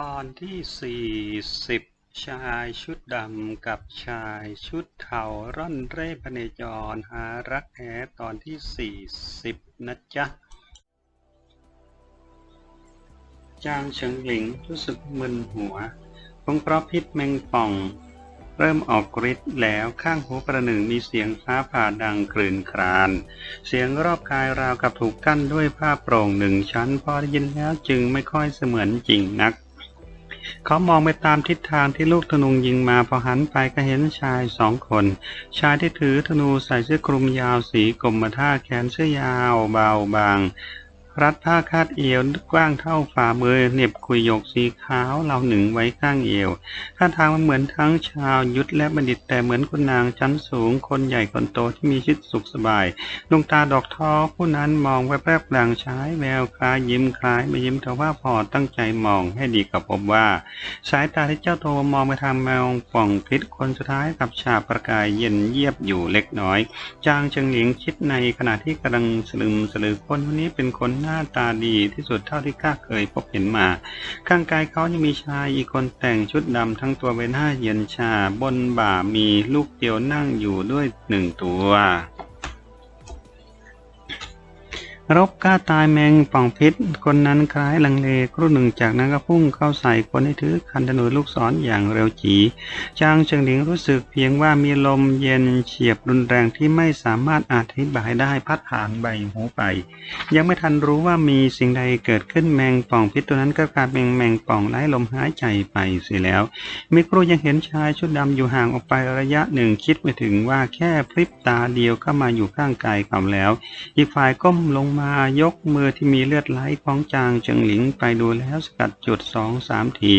ตอนที่40ชายชุดดำกับชายชุดเทาร่อนเร่พเนจรหารักแท้ตอนที่40นะจ๊ะ จางเฉิงหลิงรู้สึกมึนหัวคงเพราะพิษแมงป่อง เริ่มออกฤทธิ์แล้วข้างหูประหนึ่งมีเสียงฟ้าผ่าดังคลื่นคราน เสียงรอบกายราวกับถูกกั้นด้วยผ้าโปร่งหนึ่งชั้น พอได้ยินแล้วจึงไม่ค่อยเสมือนจริงนัก เขามองไปตามทิศทางที่ลูกธนูยิงมาพอหันไปก็เห็นชายสองคน ชายที่ถือธนูใส่เสื้อคลุมยาวสีกรมท่าแขนเสื้อยาวเบาบาง รัดผ้าคาดเอวกว้างเท่าฝ่ามือเหน็บคุยหยกสีขาวเหลาหนึ่งไว้ข้างเอวท่าทางมันเหมือนทั้งชาวยุทธและบัณฑิตแต่เหมือนคุณนางชั้นสูง คนใหญ่คนโตที่มีชีวิตสุขสบายดวงตาดอกทอผู้นั้นมองแวบๆหลังใช้แววคล้ายยิ้มคล้ายไม่ยิ้มแต่ว่าพอตั้งใจมองให้ดีกับพบว่า สายตาที่เจ้าโตมองไปทางแมวป่องพิษคนสุดท้ายกับฉาประกายเย็นเยียบอยู่เล็กน้อย จางเชิงหลิงคิดในขณะที่กำลังสลึมสลือคนคนนี้เป็นคนหน้าตาดีที่สุดเท่าที่ข้าเคยพบเห็นมา ข้างกายเขายังมีชายอีกคนแต่งชุดดำทั้งตัวเวหน้าเย็นชา บนบ่ามีลูกเตียวนั่งอยู่ด้วยหนึ่งตัว รบกล้าตายแมงป่องพิษ คนนั้นคล้ายลังเลครู่หนึ่งจากนั้นก็พุ่งเข้าใส่คนที่ถือคันธนูลูกศรออย่างเร็วจีจางเฉิงหลิงรู้สึกเพียงว่ามีลมเย็นเฉียบรุนแรงที่ไม่สามารถอธิบายได้พัดผ่านใบหูไป ยังไม่ทันรู้ว่ามีสิ่งใดเกิดขึ้นแมงป่องพิษตัวนั้นก็กลายเป็นแมงป่องไร้ลมหายใจไปเสียแล้วมิครูยังเห็นชายชุดดำอยู่ห่างออกไประยะหนึ่งคิดไปถึงว่าแค่พริบตาเดียวก็มาอยู่ข้างกายเขาแล้ว อีกฝ่ายก้มลงมายกมือที่มีเลือดไหลของจางเจิงหลิงไปดูแล้วสกัดจุดสองสามที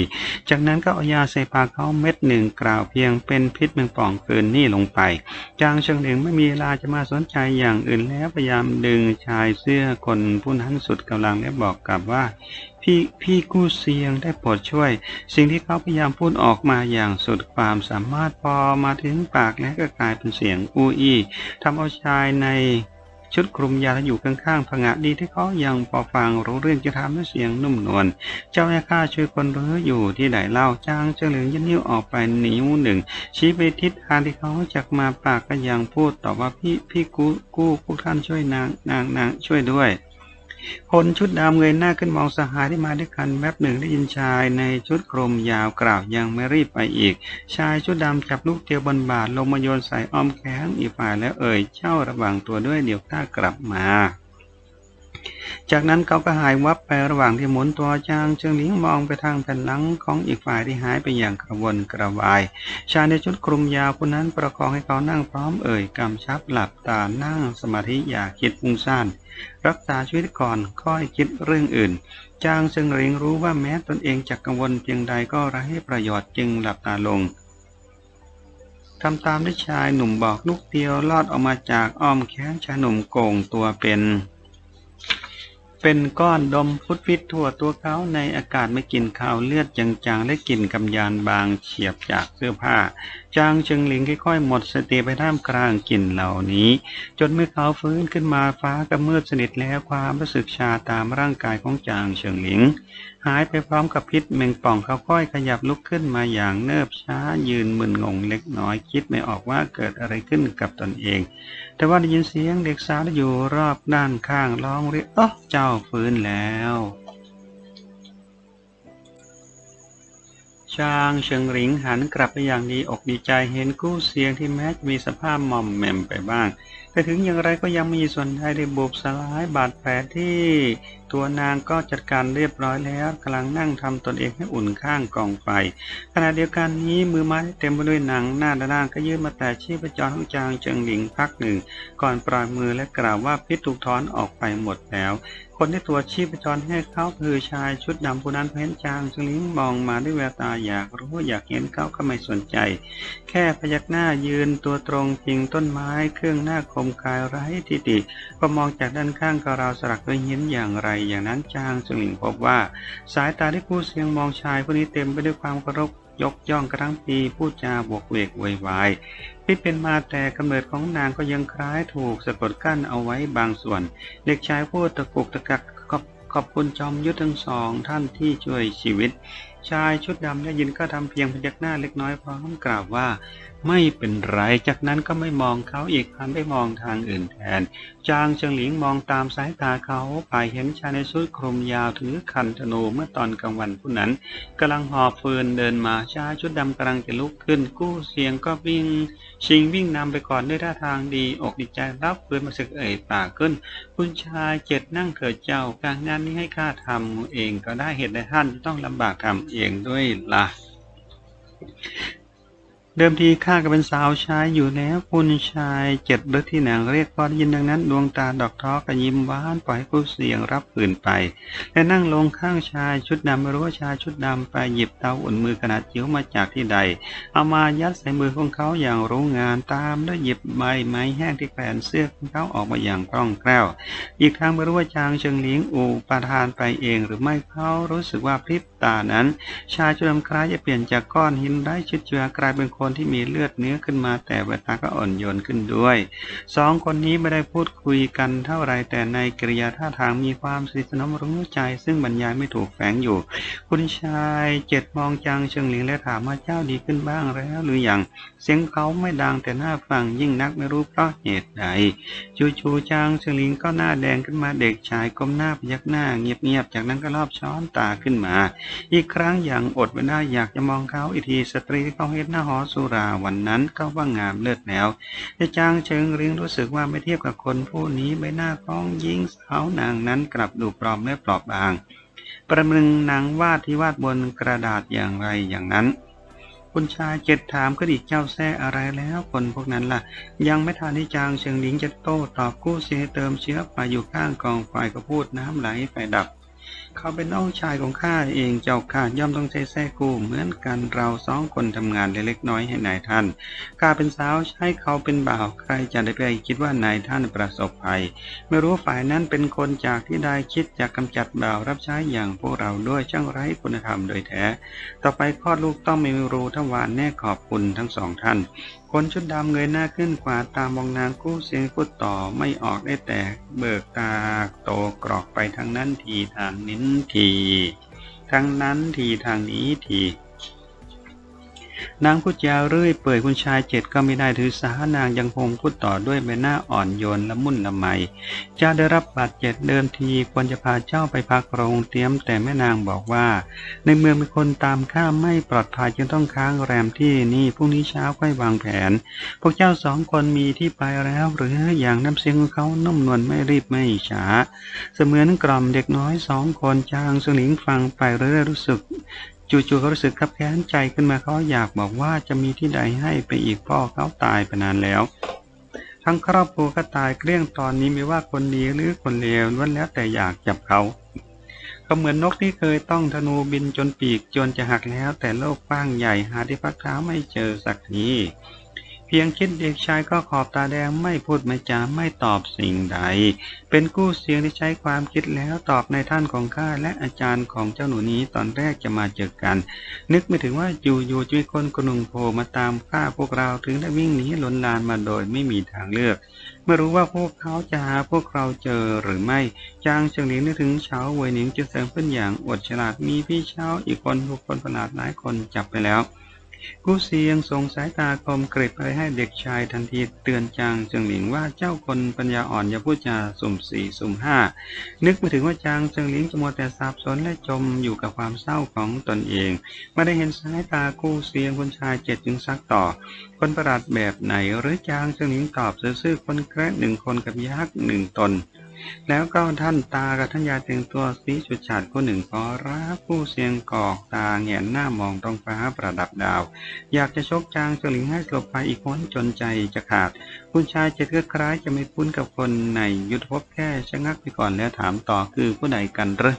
จากนั้นก็เอายาใส่ปากเขาเม็ดหนึ่งกล่าวเพียงเป็นพิษแมงป่องเกินนี่ลงไป จางเฉิงหลิงไม่มีเวลาจะมาสนใจอย่างอื่นแล้วพยายามดึงชายเสื้อคนผู้นั้นสุดกำลังและบอกกลับว่าพี่พี่กู้เสียงได้โปรดช่วย สิ่งที่เขาพยายามพูดออกมาอย่างสุดความสามารถพอมาถึงปากแล้วก็กลายเป็นเสียงอู้อี้ทำเอาชายใน ชุดคลุมยาที่อยู่ข้างๆผงะดีที่เขายังพอฟังรู้เรื่องจะทำด้วยเสียงนุ่มนวลเจ้าแม่ข้าช่วยคนรืออยู่ที่ไหนเล่าจ้างเฉลิงยันนิ้วออกไปนิ้วหนึ่ง ชี้ไปทิศทางที่เขาจากมาปากก็ยังพูดต่อว่าพี่พี่กู้กู้พวกท่านช่วยนางนางนางช่วยด้วย คนชุดดำเงยหน้าขึ้นมองสหายที่มาด้วยกันแวบบหนึ่งได้ยินชายในชุดกรมยาวกล่าวยังไม่รีบไปอีก ชายชุดดำจับลูกเตียวบนบาทลงมาโยนใส่อ้อมแขนอีกฝ่ายแล้วเอ่ยเจ้าระวังตัวด้วยเดี๋ยวข้ากลับมา จากนั้นเขาก็หายวับไประหว่างที่หมุนตัวจางเชิงหลิงมองไปทางแผ่นหลังของอีกฝ่ายที่หายไปอย่างกระวนกระวาย ชายในชุดคลุมยาวคนนั้นประคองให้เขานั่งพร้อมเอ่ยกำชับหลับตานั่งสมาธิอย่าคิดฟุ้งซ่านรักษาชีวิตก่อนค่อยคิดเรื่องอื่น จางเซิงหลิงรู้ว่าแม้ตนเองจะกังวลเพียงใดก็ไร้ประโยชน์จึงหลับตาลงทำตามที่ชายหนุ่มบอกลูกเดียวลอดออกมาจากอ้อมแขนชายหนุ่มโก่งตัวเป็น เป็นก้อนดมพุดพิษทั่วตัวเขาในอากาศไม่กลิ่นคาวเลือดจางๆและกลิ่นกำยานบางเฉียบจากเสื้อผ้า จางเชิงหลิงค่อยๆหมดสติไปท่ามกลางกลิ่นเหล่านี้ จนเมื่อเขาฟื้นขึ้นมาฟ้าก็มืดสนิทแล้วความรู้สึกชาตามร่างกายของจางเชิงหลิง หายไปพร้อมกับพิษแมงป่องเขาค่อยขยับลุกขึ้นมาอย่างเนิบช้ายืนมึนงงเล็กน้อย คิดไม่ออกว่าเกิดอะไรขึ้นกับตนเอง แต่ว่าได้ยินเสียงเด็กสาวที่อยู่รอบด้านข้างร้องเรียกเออเจ้าฟื้นแล้วชางเฉิงหลิงหันกลับไปอย่างดีอกดีใจเห็นกู้เสียงที่แม้จะมีสภาพหม่อมแหม่มไปบ้าง แต่ถึงอย่างไรก็ยังมีส่วนใดได้บุบสลายบาดแผลที่ ตัวนางก็จัดการเรียบร้อยแล้วกำลังนั่งทำตนเองให้อุ่นข้างกองไฟขณะเดียวกันนี้มือไม้เต็มไปด้วยหนังหน้าด้านก็ยื่นมาแต่ชีพจรของจางเจิงหลิงพักหนึ่ง ก่อนปล่อยมือและกล่าวว่าพิษถูกถอนออกไปหมดแล้ว คนที่ตรวชีพจรให้เขาคือชายชุดดำผู้นั้นเพ้นจางเจิงหลิงมองมาด้วยแววตาอยากรู้อยากเห็นเขาก็ไม่สนใจ แค่พยักหน้ายืนตัวตรงพิงต้นไม้เครื่องหน้าคมกายไร้ทิฏฐิก็มองจากด้านข้างก็ราวสลักด้วยหินอย่างไรอย่างนั้นจางเจิงหลิงพบว่า สายตาที่ผู้เสียงมองชายผู้นี้เต็มไปด้วยความเคารพยกย่องกระทั่งปีพูดจาบวกเวกไวยวที่เป็นมาแต่กำเนิดของนางก็ยังคล้ายถูกสะกดกั้นเอาไว้บางส่วน เด็กชายพูดตะกุกตะกักขอบขอบคุณจอมยุทธทั้งสองท่านที่ช่วยชีวิต ชายชุดดำได้ยินก็ทำเพียงพยักหน้าเล็กน้อยพร้อมกล่าวว่า ไม่เป็นไร จากนั้นก็ไม่มองเขาอีกหันไปมองทางอื่นแทน จางเฉิงหลิงมองตามสายตาเขาไปเห็นชายในชุดคลุมยาวถือคันธนูเมื่อตอนกลางวันผู้นั้นกำลังหอบฟืนเดินมาชายชุดดำกำลังจะลุกขึ้น กู้เสียงก็วิ่ง ชิงวิ่งนำไปก่อนด้วยท่าทางดีอกดีใจรับปืนมาสึกเอ่ยปากขึ้น คุณชายเจ็ดนั่งเถิดเจ้าการงานนี้ให้ข้าทำเองก็ได้เหตุใดท่านจะต้องลำบากทำเองด้วยล่ะ เดิมทีข้าก็เป็นสาวใช้อยู่แล้วคุณชายเจ็ดหรือที่หนังเรียกพอได้ยินดังนั้น ดวงตาดอกท้อก็ยิ้มหวานปล่อยให้ผู้เสียงรับปืนไป และนั่งลงข้างชายชุดดำไม่รู้ว่าชายชุดดำไปหยิบเตาอุ่นมือขนาดจิ๋วมาจากที่ใด เอามายัดใส่มือของเขาอย่างรู้งานตามด้วยหยิบใบไม้แห้งที่แขวนเสื้อของเขาออกมาอย่างคล่องแคล่ว อีกทางไม่รู้ว่าจางเชิงหลิงอูประทานไปเองหรือไม่เขารู้สึกว่าพริบตานั้น ชายชุดดำคล้ายจะเปลี่ยนจากก้อนหินได้ชิดเชือกลายเป็นคนนที่มีเลือดเนื้อขึ้นมา แต่เวลาก็อ่อนโยนขึ้นด้วยสองคนนี้ไม่ได้พูดคุยกันเท่าไรแต่ในกริยาท่าทางมีความสนิทสนมรู้ใจ ซึ่งบรรยายไม่ถูกแฝงอยู่ คุณชายเจ็ดมองจางเชิงหลิงและถามว่าเจ้าดีขึ้นบ้างแล้วหรืออยังเสียงเขาไม่ดังแต่หน้าฟังยิ่งนักไม่รู้เพราะเหตุใดจู่ๆจางเชิงหลิงก็หน้าแดงขึ้นมาเด็กชายก้มหน้าพยักหน้าเงียบๆจากนั้นก็รอบช้อนตาขึ้นมา อีกครั้งอย่างอดไม่ได้อยากจะมองเขาอีกทีสตรีที่เขาเห็นหน้าหอสุราวันนั้นก็ว่างามเลิศแล้วแต่จางเชิงริงรู้สึกว่าไม่เทียบกับคนผู้นี้ใบหน้าของหญิงสาวนางนั้นกลับดูปลอมและปลอบบาง ประมึงนางวาดที่วาดบนกระดาษอย่างไรอย่างนั้นคุณชายเจ็ดถามก็อีกเจ้าแซ่อะไรแล้วคนพวกนั้นล่ะ ยังไม่ทันที่จางเชิงหลิงจะโต้ตอบกู้เสียเติมเชื้อไปอยู่ข้างกองไฟก็พูดน้ำไหลไฟดับ เขาเป็นน้องชายของข้าเองเจ้าข้าย่อมต้องใช้แท้กู้เหมือนกันเราสองคนทำงานเล็กๆน้อยให้นายท่านข้าเป็นสาวใช้เขาเป็นบ่าวใครจะได้ไปคิดว่านายท่านประสบภัย ไม่รู้ฝ่ายนั้นเป็นคนจากที่ใดคิดจะกำจัดบ่าวรับใช้อย่างพวกเราด้วยช่างไร้คุณธรรมโดยแท้ ต่อไปคลอดลูกต้องไม่มีรูทวารแน่ขอบคุณทั้งสองท่าน คนชุดดำเงยหน้าขึ้นขวาตามมองนางกู้เสียงพูดต่อไม่ออกได้แต่เบิกตาโตกรอกไปทางนั้นทีทางนิ้นทีทางนั้นทีทางนี้ที นางพูดจาเรื่อยเปื่อยคุณชายเจ็ดก็ไม่ได้ถือสานางยังคงพูดต่อด้วยใบหน้าอ่อนโยนละมุนละไมเจ้าได้รับบาดเจ็บเดิมทีควรจะพาเจ้าไปพักโรงเตรียมแต่แม่นางบอกว่า ในเมืองมีคนตามข้าไม่ปลอดภัยจึงต้องค้างแรมที่นี่พรุ่งนี้เช้าค่อยวางแผน พวกเจ้าสองคนมีที่ไปแล้วหรืออย่างน้ำเสียงของเขานุ่มนวลไม่รีบไม่ช้า เสมือนกล่อมเด็กน้อยสองคนจางสลิงฟังไปเรื่อยรู้สึก จู่ๆก็รู้สึกขับแค้นใจขึ้นมาเขาอยากบอกว่าจะมีที่ใดให้ไปอีกพ่อเขาตายไปนานแล้ว ทั้งครอบครัวก็ตายเกลี้ยงตอนนี้ไม่ว่าคนดีหรือคนเลวล้วนแล้วแต่อยากจับเขาก็เหมือนนกที่เคยต้องธนูบินจนปีกจนจะหักแล้ว แต่โลกกว้างใหญ่หาที่พักเท้าไม่เจอสักที เพียงคิดเด็กชายก็ขอบตาแดงไม่พูดไม่จาไม่ตอบสิ่งใด เป็นกู้เสียงที่ใช้ความคิดแล้วตอบในท่านของข้าและอาจารย์ของเจ้าหนูนี้ตอนแรกจะมาเจอกัน นึกไม่ถึงว่าอยู่ๆจะมีคนกระหนุงโผล่มาตามฆ่าพวกเราถึงได้วิ่งหนีหลนลานมาโดยไม่มีทางเลือกไม่รู้ว่าพวกเขาจะหาพวกเราเจอหรือไม่จางเฉิงหลิงนึกถึงเฉาเวยหนิงจะเสริมขึ้นอย่างอดฉลาดมีพี่เช้าอีกคนถูกคนประหลาดหลายคนจับไปแล้ว กู้เสียงส่งสายตาคมกริบไปให้เด็กชายทันทีเตือนจางเจิงหลิงว่าเจ้าคนปัญญาอ่อนอย่าพูดจาสุ่มสี่สุ่มห้า นึกไม่ถึงว่าจางเจิงหลิงจะมัวแต่สับสนและจมอยู่กับความเศร้าของตนเองไม่ได้เห็นสายตากู้เสียงคนชายเจ็ดจึงซักต่อ คนประหลาดแบบไหนหรือจางเจิงหลิงตอบซื่อๆคนแคระหนึ่งคนกับยักษ์หนึ่งตน แล้วก็ท่านตากับท่านยายแต่งตัวสีฉุดฉาดคนหนึ่งขอรับผู้เสียงกอกตาแงนหน้ามองท้องฟ้าประดับดาว อยากจะชกจางเฉลิงให้สลบไปอีกคนจนใจจะขาด คุณชายเจ็ดก็คล้ายจะไม่คุ้นกับคนในยุทธภพแค่ชะงักไปก่อนแล้วถามต่อคือผู้ใดกันเหรอ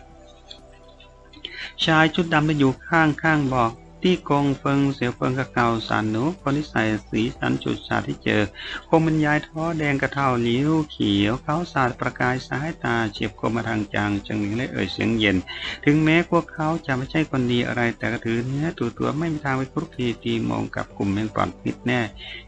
ชายชุดดำได้อยู่ข้างข้างๆบอก ที่กงเฟิงเสียวเฟิงกับเกาสันหนูคนที่ใส่สีสันจุดฉาที่เจอคงบรรยายท้อแดงกระเท่าลิวเขียวเขาสาดประกายสายตาเฉียบคมมาทางจางจังหลิงและเอ่ยเสียงเย็น ถึงแม้พวกเขาจะไม่ใช่คนดีอะไรแต่ก็ถือเนื้อตัวตัวไม่มีทางไปคลุกคลีตีมองกับกลุ่มแมงป่องพิษแน่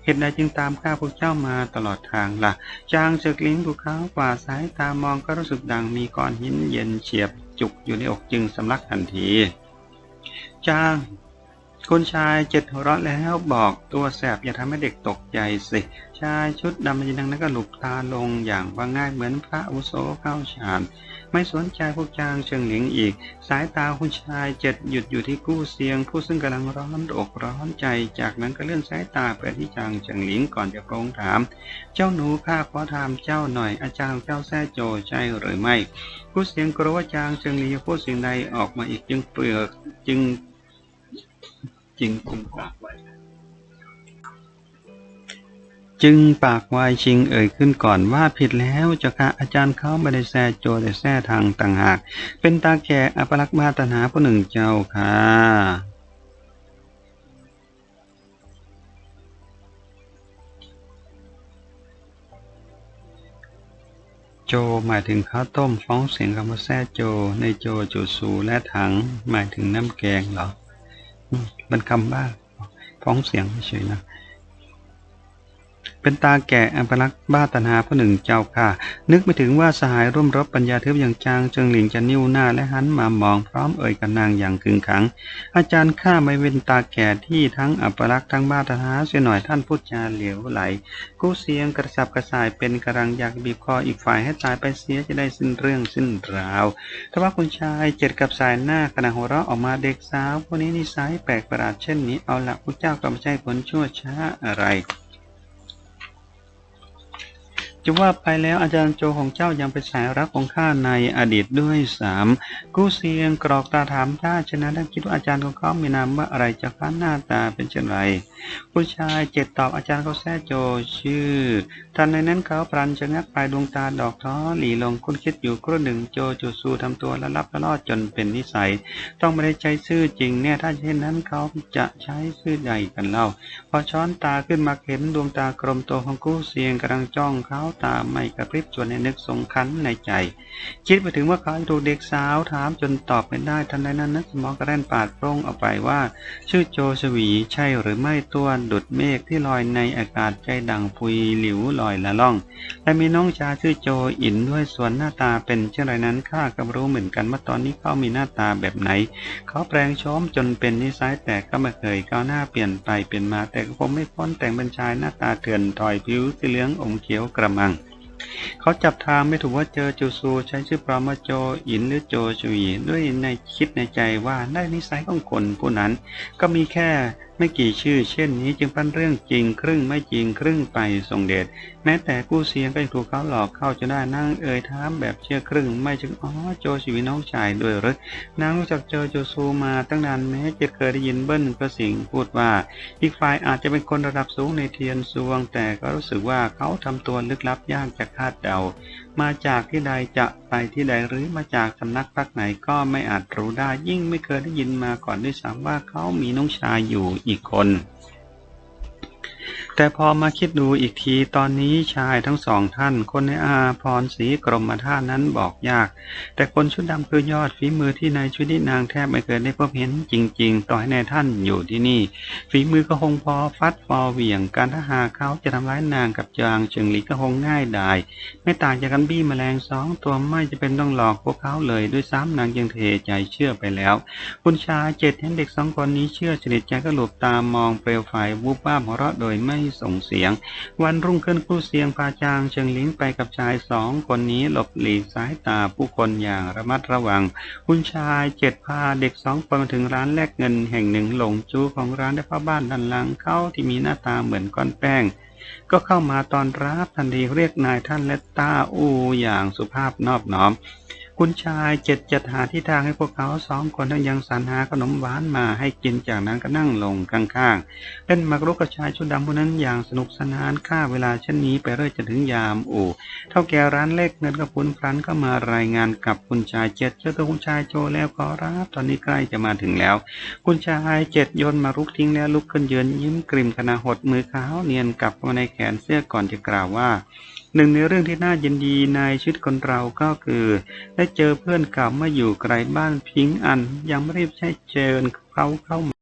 เหตุใดจึงตามข้าพวกเจ้ามาตลอดทางล่ะ จางเจิกลิ้งถูกเขากว่าสายตามองก็รู้สึกดังมีก้อนหินเย็นเฉียบจุกอยู่ในอกจึงสำลักทันที จาง คุณชายเจ็ดหัวเราะแล้วบอกตัวแสบอย่าทำให้เด็กตกใจสิ ชายชุดดำยินดังนั้นก็หลุบตาลงอย่างว่าง่ายเหมือนพระอุโสเข้าฌาน ไม่สนใจพวกจางเชิงหลิงอีก สายตาคุณชายเจ็ดหยุดอยู่ที่กู้เสียง ผู้ซึ่งกำลังร้อนอกร้อนใจ จากนั้นก็เลื่อนสายตาไปที่จางเชิงหลิงก่อนจะโปรงถาม เจ้าหนูข้าขอถามเจ้าหน่อยอาจารย์เจ้าแท้โจใช่หรือไม่กู้เสียงกลัวว่าจางเชิงหลิงจะพูดสิ่งใดออกมาอีกจึงเปลือกจึง จึงกุมปากไว้จึงปากวายชิงเอ่ยขึ้นก่อนว่าผิดแล้วเจ้าค่ะอาจารย์เขาไม่ได้แซ่โจแต่แซ่ทางต่างหาก เป็นตาแก่อปลักมาตนาผู้หนึ่งเจ้าค่ะโจหมายถึงข้าวต้มฟ้องเสียงคำว่าแซ่โจ ในโจจูซูและถังหมายถึงน้ำแกงเหรอ มันคำบ้าฟ้องเสียงเฉยนะ เป็นตาแก่อัปลักษ์บ้าตันหาผู้หนึ่งเจ้าค่ะ นึกไม่ถึงว่าสหายร่วมรบปัญญาเทึบอย่างจางเจิงหลิงจะนิ้วหน้าและหันมามองพร้อมเอ่ยกับนางอย่างขึงขัง อาจารย์ข้าไม่เป็นตาแก่ที่ทั้งอัปลักษ์ทั้งบ้าตันหาเสียหน่อยท่านพูดจาเหลวไหล กู้เสียงกระสับกระส่ายเป็นกำลังอยากบีบคออีกฝ่ายให้ตายไปเสียจะได้สิ้นเรื่องสิ้นราวแต่ว่าคุณชายเจ็ดกับสายหน้าขณะหัวเราะออกมาเด็กสาวพวกนี้นิสัยแปลกประหลาดเช่นนี้เอาละพระเจ้าก็ไม่ใช่คนชั่วช้าอะไร จะว่าไปแล้วอาจารย์โจของเจ้ายังเป็นสายรักของข้าในอดีตด้วยสามกู้เสียงกรอกตาถามข้าฉะนั้นท่านคิดว่าอาจารย์ของเขามีนามว่าอะไรจะค้าหน้าตาเป็นเช่นไรผู้ชายเจ็ดตอบอาจารย์เขาแซ่โจชื่อทันในนั้นเขาพลันชะงักปลายดวงตาดอกท้อหลีลงคุณคิดอยู่ครู่หนึ่งโจจูซูทำตัวและลับและลอดจนเป็นนิสัย ต้องไม่ได้ใช้ชื่อจริงเนี่ยถ้าเช่นนั้นเขาจะใช้ชื่อใดกันเล่า พอช้อนตาขึ้นมาเห็นดวงตากลมโตของกู้เสียงกำลังจ้องเขาตาไม่กระพริบจนในนึกสงคันในใจ คิดไปถึงว่าเขาถูกเด็กสาวถามจนตอบไม่ได้ทันใดนั้นนึกสมองกระแร่นปาดโปร่งออกไปว่า ชื่อโจสวีใช่หรือไม่ตัวดุดเมฆที่ลอยในอากาศใจดังพุยหลิวลอยละล่อง และมีน้องชายชื่อโจอินด้วยส่วนหน้าตาเป็นเช่นไรนั้นข้าก็รู้เหมือนกันว่าตอนนี้เขามีหน้าตาแบบไหน เขาแปลงโฉมจนเป็นนิสัยแต่ก็ไม่เคยก้าวหน้าเปลี่ยนไปเปลี่ยนมาแต่ก็คงไม่พ้นแต่งเป็นชายหน้าตาเถื่อนถอยผิวสีเหลืองอมเขียวกระมังเขาจับทางไม่ถูกว่าเจอจูซูใช้ชื่อปลอมาโจอินหรือโจชวีด้วยในคิดในใจว่าได้นิสัยของคนผู้นั้น ก็มีแค่ ไม่กี่ชื่อเช่นนี้จึงเป็นเรื่องจริงครึ่งไม่จริงครึ่งไปทรงเดชแม้แต่กู้เสียงก็ยังถูกเขาหลอกเข้าจะได้นั่งเอ่ยถามแบบเชื่อครึ่ง ไม่จึงอ๋อโจชีวิน้องชายด้วยหรือนางรู้จักเจอโจซูมาตั้งนานแม้จะเคยได้ยินเบิ้ลกระสิงพูดว่าอีกฝ่ายอาจจะเป็นคนระดับสูงในเทียนซวง แต่ก็รู้สึกว่าเขาทำตัวลึกลับยากจะคาดเดา มาจากที่ใดจะไปที่ใดหรือมาจากสำนักพักไหนก็ไม่อาจรู้ได้ยิ่งไม่เคยได้ยินมาก่อนด้วยซ้ำว่าเขามีน้องชายอยู่อีกคน แต่พอมาคิดดูอีกทีตอนนี้ชายทั้งสองท่าน คนในอาพรศรีกรมท่านั้นบอกยาก แต่คนชุดดำคือยอดฝีมือที่ในชุดนี้นางแทบไม่เคยได้พบเห็นจริง ๆ ต่อให้นายท่านอยู่ที่นี่ ฝีมือก็คงพอฟัดพอเหวี่ยงการถ้าหาเขาจะทำร้ายนางกับจางเชิงหลีก็คงง่ายดายไม่ต่างจากกันบี้แมลงสองตัวไม่จะเป็นต้องหลอกพวกเขาเลยด้วยซ้ำนางยังเทใจเชื่อไปแล้ว คุณชายเจ็ดเห็นเด็กสองคนนี้เชื่อสนิทใจก็หลบตามองเปลวไฟวูบวาบหัวเราะโดยไม่ส่งเสียง วันรุ่งขึ้นผู้เสียงพาจางเชิงลิงไปกับชายสองคนนี้หลบหลีกสายตาผู้คนอย่างระมัดระวัง คุณชายเจ็ดพาเด็กสองคนมาถึงร้านแลกเงินแห่งหนึ่งหลงจูของร้านได้พ่อบ้านด้านหลังเข้าที่มีหน้าตาเหมือนก้อนแป้งก็เข้ามาตอนรับทันทีเรียกนายท่านและต้าอูอย่างสุภาพนอบน้อม คุณชายเจ็ดจัดหาที่ทางให้พวกเขาสองคนทั้งยังสรรหาขนมหวานมาให้กินจากนั้นก็นั่งลงข้างๆเล่นมากรุกกับชายชุดดำผู้นั้นอย่างสนุกสนานค่าเวลาเช่นนี้ไปเรื่อยจนถึงยามอู่เท่าแก่ร้านเล็กเงินกับคุณพลันก็มารายงานกับคุณชายเจ็ดเจอตัวคุณชายโจแล้วขอรับตอนนี้ใกล้จะมาถึงแล้ว คุณชายเจ็ดโยนมารุกทิ้งแล้วลุกขึ้นยืนยิ้มกริมขณะหดมือขาวเนียนกลับมาในแขนเสื้อก่อนจะกล่าวว่า หนึ่งในเรื่องที่น่ายินดีในชีวิตคนเราก็คือ ได้เจอเพื่อนเก่าเมื่ออยู่ไกลบ้านพิงอันยังไม่รีบใช้เชิญเขาเข้ามา